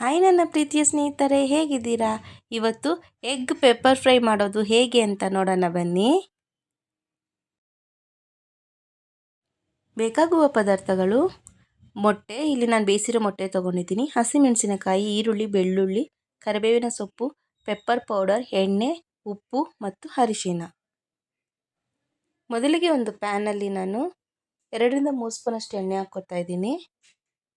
Hi ನನ್ನ ಪ್ರೀತಿಯ ಸ್ನೇಹಿತರೆ, ಹೇಗಿದ್ದೀರಾ? ಇವತ್ತು ಎಗ್ ಪೆಪ್ಪರ್ ಫ್ರೈ ಮಾಡೋದು ಹೇಗೆ ಅಂತ ನೋಡೋಣ ಬನ್ನಿ. ಬೇಕಾಗುವ ಪದಾರ್ಥಗಳು. ಮೊಟ್ಟೆ, ಇಲ್ಲಿ ನಾನು ಬೇಯಿಸಿರೋ ಮೊಟ್ಟೆ ತೊಗೊಂಡಿದ್ದೀನಿ. ಹಸಿಮೆಣಸಿನಕಾಯಿ, ಈರುಳ್ಳಿ, ಬೆಳ್ಳುಳ್ಳಿ, ಕರಿಬೇವಿನ ಸೊಪ್ಪು, ಪೆಪ್ಪರ್ ಪೌಡರ್, ಎಣ್ಣೆ, ಉಪ್ಪು ಮತ್ತು ಅರಿಶಿನ. ಮೊದಲಿಗೆ ಒಂದು ಪ್ಯಾನಲ್ಲಿ ನಾನು ಎರಡರಿಂದ ಮೂರು ಸ್ಪೂನಷ್ಟು ಎಣ್ಣೆ ಹಾಕ್ಕೊತಾ ಇದ್ದೀನಿ.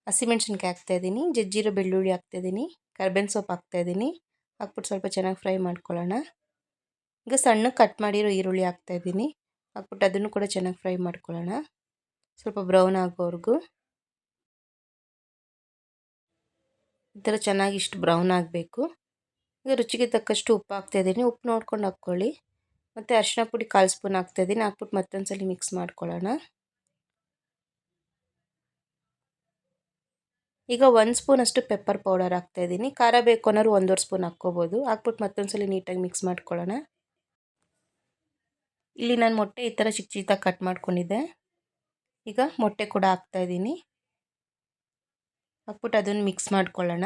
ಹಸಿಮೆಣ್ಸಿನ್ಕಾಯಿ ಹಾಕ್ತಾಯಿದ್ದೀನಿ ಜಜ್ಜಿರೋ ಬೆಳ್ಳುಳ್ಳಿ ಹಾಕ್ತಾಯಿದ್ದೀನಿ ಕರ್ಬೇವಿನ ಸೊಪ್ಪು ಹಾಕ್ತಾಯಿದ್ದೀನಿ ಹಾಕ್ಬಿಟ್ಟು ಸ್ವಲ್ಪ ಚೆನ್ನಾಗಿ ಫ್ರೈ ಮಾಡ್ಕೊಳ್ಳೋಣ. ಈಗ ಸಣ್ಣ ಕಟ್ ಮಾಡಿರೋ ಈರುಳ್ಳಿ ಹಾಕ್ತಾಯಿದ್ದೀನಿ ಹಾಕ್ಬಿಟ್ಟು ಅದನ್ನು ಕೂಡ ಚೆನ್ನಾಗಿ ಫ್ರೈ ಮಾಡ್ಕೊಳ್ಳೋಣ. ಸ್ವಲ್ಪ ಬ್ರೌನ್ ಆಗೋವರೆಗೂ. ಈ ಥರ ಚೆನ್ನಾಗಿ ಇಷ್ಟು ಬ್ರೌನ್ ಆಗಬೇಕು. ಈಗ ರುಚಿಗೆ ತಕ್ಕಷ್ಟು ಉಪ್ಪು ಹಾಕ್ತಾಯಿದ್ದೀನಿ ಉಪ್ಪು ನೋಡ್ಕೊಂಡು ಹಾಕ್ಕೊಳ್ಳಿ. ಮತ್ತು ಅರಿಶಿನ ಪುಡಿ ಕಾಲು ಸ್ಪೂನ್ ಹಾಕ್ತಾಯಿದ್ದೀನಿ ಹಾಕ್ಬಿಟ್ಟು ಮತ್ತೊಂದು ಸಲ ಮಿಕ್ಸ್ ಮಾಡ್ಕೊಳ್ಳೋಣ. ಈಗ ಒಂದು ಸ್ಪೂನಷ್ಟು ಪೆಪ್ಪರ್ ಪೌಡರ್ ಹಾಕ್ತಾಯಿದ್ದೀನಿ ಖಾರ ಬೇಕು ಅನ್ನೋರು ಒಂದೂವರೆ ಸ್ಪೂನ್ ಹಾಕ್ಕೋಬೋದು. ಹಾಕ್ಬಿಟ್ಟು ಮತ್ತೊಂದು ಸಲ ನೀಟಾಗಿ ಮಿಕ್ಸ್ ಮಾಡ್ಕೊಳ್ಳೋಣ. ಇಲ್ಲಿ ನಾನು ಮೊಟ್ಟೆ ಈ ಥರ ಚಿಕ್ಕ ಚಿಕ್ಕದಾಗಿ ಕಟ್ ಮಾಡ್ಕೊಂಡಿದ್ದೆ. ಈಗ ಮೊಟ್ಟೆ ಕೂಡ ಹಾಕ್ತಾಯಿದ್ದೀನಿ ಹಾಕ್ಬಿಟ್ಟು ಅದನ್ನು ಮಿಕ್ಸ್ ಮಾಡ್ಕೊಳ್ಳೋಣ.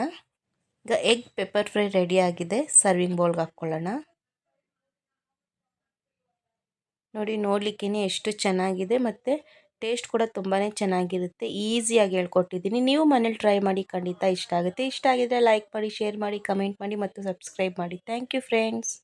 ಈಗ ಎಗ್ ಪೆಪ್ಪರ್ ಫ್ರೈ ರೆಡಿ ಆಗಿದೆ. ಸರ್ವಿಂಗ್ ಬೌಲ್ಗೆ ಹಾಕ್ಕೊಳ್ಳೋಣ. ನೋಡಿ ನೋಡಲಿಕ್ಕೇ ಎಷ್ಟು ಚೆನ್ನಾಗಿದೆ. ಮತ್ತು ಟೇಸ್ಟ್ ಕೂಡ ತುಂಬಾ ಚೆನ್ನಾಗಿರುತ್ತೆ, ಈಸಿಯಾಗಿ ಹೇಳ್ಕೊಟ್ಟಿದ್ದೀನಿ. ನೀವು ಮನೇಲಿ ಟ್ರೈ ಮಾಡಿ ಖಂಡಿತ ಇಷ್ಟ ಆಗುತ್ತೆ. ಇಷ್ಟ ಆಗಿದ್ದರೆ ಲೈಕ್ ಮಾಡಿ, ಶೇರ್ ಮಾಡಿ, ಕಮೆಂಟ್ ಮಾಡಿ ಮತ್ತು ಸಬ್ಸ್ಕ್ರೈಬ್ ಮಾಡಿ. Thank you friends.